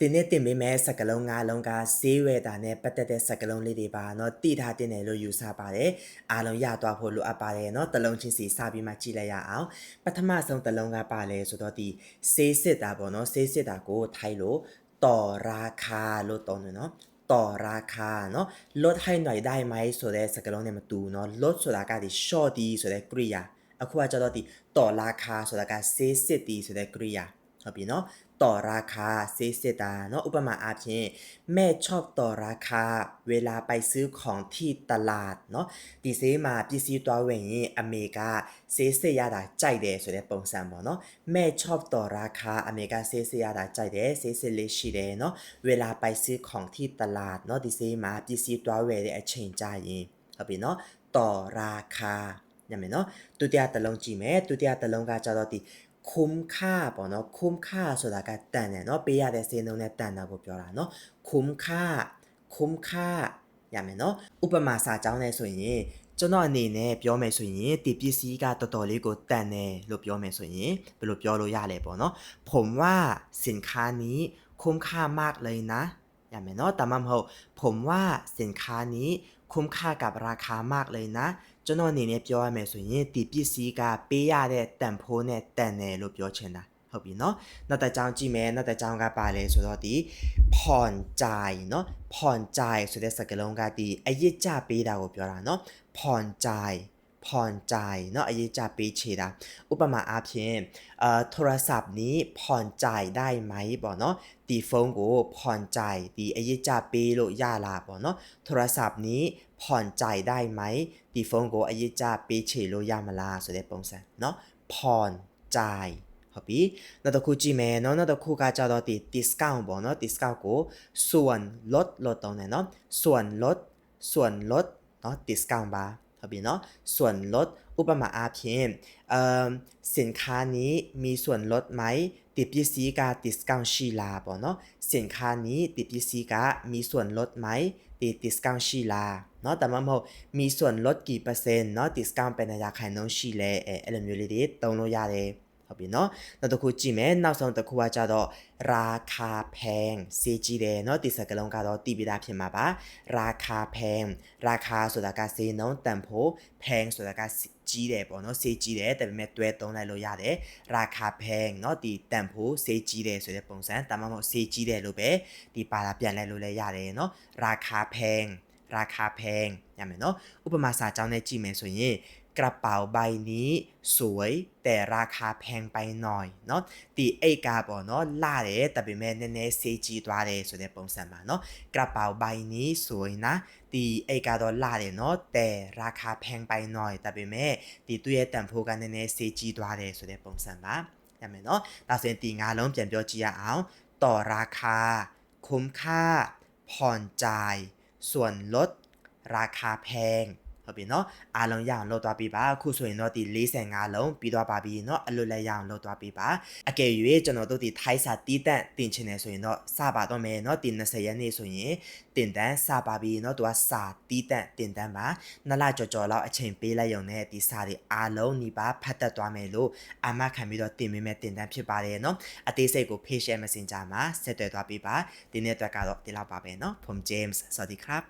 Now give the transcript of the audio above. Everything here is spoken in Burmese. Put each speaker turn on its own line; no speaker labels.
တင်းနဲ့တင်ပေးမဲ့စကလုံး၅လုံးကဈေးဝယ်တာနဲ့ပတ်သက်တဲ့စကလုံးလေးတွေပါเนาะတိထားတင်တယ်လို့ယူဆပါတယ်အားလုံးရသွားဖို့လိုအပ်ပါတယ်เนาะတလုံးချင်းစီစပြီးမှကြည့်လိုက်ရအောင်ပထမဆုံးတလုံးကပါလဲဆိုတော့ဒီဆေးစစ်တာပေါ့เนาะဆေးစစ်တာကိုထိုက်လို့တော်ရာခါလို့တောင်းတယ်เนาะต่อราคาเนาะลดให้หน่อยได้ไหมဆိုတဲ့စကားလုံးနဲ့မတူเนาะลดဆိုတာကဒီ short ဒီဆိုတဲ့ကရိယာအခုကကျတော့ဒီต่อราคาဆိုတာကဆေးစစ်ဒီဆိုတဲ့ကရိယာ ဟုတ်ပြီเนาะต่อราคาဆေးစစ်တာเนาะဥပမာအားဖြင့်แม่ชอบต่อราคาเวลาไปซื้อของที่ตลาดเนาะဒီဈေးမှာပစ္စည်းသွားဝင်ရင်အမေကဆေးစစ်ရတာကြိုက်တယ်ဆိုတဲ့ပုံစံပေါ့เนาะแม่ชอบต่อราคาအမေကဆေးစစ်ရတာကြိုက်တယ်ဆေးစစ်လေးရှိတယ်เนาะเวลาไปซื้อของที่ตลาดเนาะဒီဈေးမှာပစ္စည်းသွားဝယ်တဲ့အချိန်ကြာရင်ဟုတ်ပြီเนาะต่อราคาညမယ်เนาะဒုတိယတစ်လုံးကြည့်မယ်ဒုတိယတစ်လုံးကကြတော့ဒီ คุ้มค่าပေါ့နော်คุ้มค่าဆိုတာကတန်တယ်เนาะပေးရတဲ့စင်းလုံးနဲ့တန်တာကိုပြောတာเนาะคุ้มค่าคุ้มค่าရမယ်เนาะဥပမာစာကြောင်းနဲ့ဆိုရင်ကျွန်တော်အနေနဲ့ပြောမယ်ဆိုရင်ဒီပစ္စည်းကတော်တော်လေးကိုတန်တယ်လို့ပြောမယ်ဆိုရင်ဘယ်လိုပြောလို့ရလဲပေါ့နော်ผมว่าสินค้านี้คุ้มค่ามากเลยนะရမယ်เนาะแต่มันမဟုတ်ผมว่าสินค้านี้ คุ้มค่ากับราคามากเลยนะကျွန်တော်အနေနဲ့ပြောရမယ်ဆိုရင်ဒီပစ္စည်းကပေးရတဲ့တန်ဖိုးနဲ့တန်တယ်လို့ပြောချင်တာဟုတ်ပြီเนาะနောက်တစ်ကြောင်းကြည့်မယ်နောက်တစ်ကြောင်းကပါလဲဆိုတော့ဒီผ่อนจ่ายเนาะผ่อนจ่ายဆိုတဲ့စကားလုံးကဒီအရစ်ကြပေးတာကိုပြောတာเนาะผ่อนจ่าย ผ่อนจ่ายเนาะအရေးကြပေးချေတာဥပမာအားဖြင့်အာโทรศัพท์นี้ผ่อนจ่ายได้ไหมပေါ့เนาะဒီဖုန်းကိုผ่อนจ่ายဒီအရေးကြပေးလို့ရလားပေါ့เนาะโทรศัพท์นี้ผ่อนจ่ายได้ไหมဒီဖုန်းကိုအရေးကြပေးချေလို့ရမလားဆိုတဲ့ပုံစံเนาะผ่อนจ่ายဟုတ်ပြီနောက်တစ်ခုကြည့်မယ်เนาะနောက်တစ်ခုကကြတော့ဒီ discount ပေါ့เนาะ discount ကိုส่วนลดลดตรงไหนเนาะส่วนลดส่วนลดเนาะ discount ပါ ဟုတ်ပြီเนาะส่วนลดဥปมาအားဖြင့်เอ่อสินค้านี้มีส่วนลดไหมติปစ္စည်းက discount ရှိလားပေါ့เนาะสินค้านี้ติปစ္စည်းကมีส่วนลดไหมติ discount ရှိလားเนาะแต่မမဟုတ်มีส่วนลดกี่เปอร์เซ็นต์เนาะ discount เป็นราคาနှုန်းရှိလဲအဲအဲ့လိုမျိုးလေးတွေတုံးလို့ရတယ် ဟုတ်ပြီเนาะနောက်တစ်ခုကြည့်မယ်နောက်ဆုံးတစ်ခုကကြတော့ราคาแพงစေးကြီးတယ်เนาะဒီစကလုံးကတော့တည်ပြီးသားဖြစ်မှာပါราคาแพงราคาဆိုတာကစေးနှုန်းတန်ဖိုးแพงဆိုတာကကြီးတယ်ပေါ့เนาะစေးကြီးတယ်ဒါပေမဲ့တွဲသုံးလိုက်လို့ရတယ်ราคาแพงเนาะဒီတန်ဖိုးစေးကြီးတယ်ဆိုတဲ့ပုံစံဒါမှမဟုတ်စေးကြီးတယ်လို့ပဲဒီပါလာပြန်လိုက်လို့လည်းရတယ်เนาะราคาแพง ราคาแพงရမယ်เนาะဥပမာစာကြောင်းနဲ့ကြည့်မယ်ဆိုရင်กระเป๋าใบนี้สวยแต่ราคาแพงไปหน่อยเนาะဒီအိတ်ကပေါ့เนาะလာတယ်ဒါပေမဲ့နည်းနည်းစေးကြီးသွားတယ်ဆိုတဲ့ပုံစံပါเนาะกระเป๋าใบนี้สวยนะဒီအိတ်ကတော့လာတယ်เนาะแต่ราคาแพงไปหน่อยဒါပေမဲ့ဒီသူ့ရဲ့တန်ဖိုးကနည်းနည်းစေးကြီးသွားတယ်ဆိုတဲ့ပုံစံပါရမယ်เนาะဒါဆိုရင်ဒီငါးလုံးပြန်ပြောကြည့်ရအောင်ต่อราคา คุ้มค่า ผ่อนจ่าย ส่วนลด ราคาแพง ဟုတ်ပြီเนาะအားလုံးရအောင်လုပ်သွားပေးပါအခုဆိုရင်တော့ဒီ45လုံးပြီးသွားပါပြီเนาะအလွတ်လည်းရအောင်လုပ်သွားပေးပါအကယ်၍ကျွန်တော်တို့ဒီထိုင်းစာတီးတန့်တင်ချင်တယ်ဆိုရင်တော့စပါတော့မယ်เนาะဒီ20ရက်နေ့ဆိုရင်တင်တန်းစပါပြီเนาะသူကစာတီးတန့်တင်တန်းပါနှစ်လကြော်ကြော်လောက်အချိန်ပေးလိုက်ရုံနဲ့ဒီစာတွေအားလုံးညီပါဖတ်တတ်သွားမယ်လို့အာမခံပြီးတော့တင်ပေးမဲ့တင်တန်းဖြစ်ပါတယ်เนาะအသေးစိတ်ကို page share messenger မှာဆက်သွယ်သွားပေးပါဒီနေ့အတွက်ကတော့ဒီလောက်ပါပဲเนาะ from James စวัสดีครับ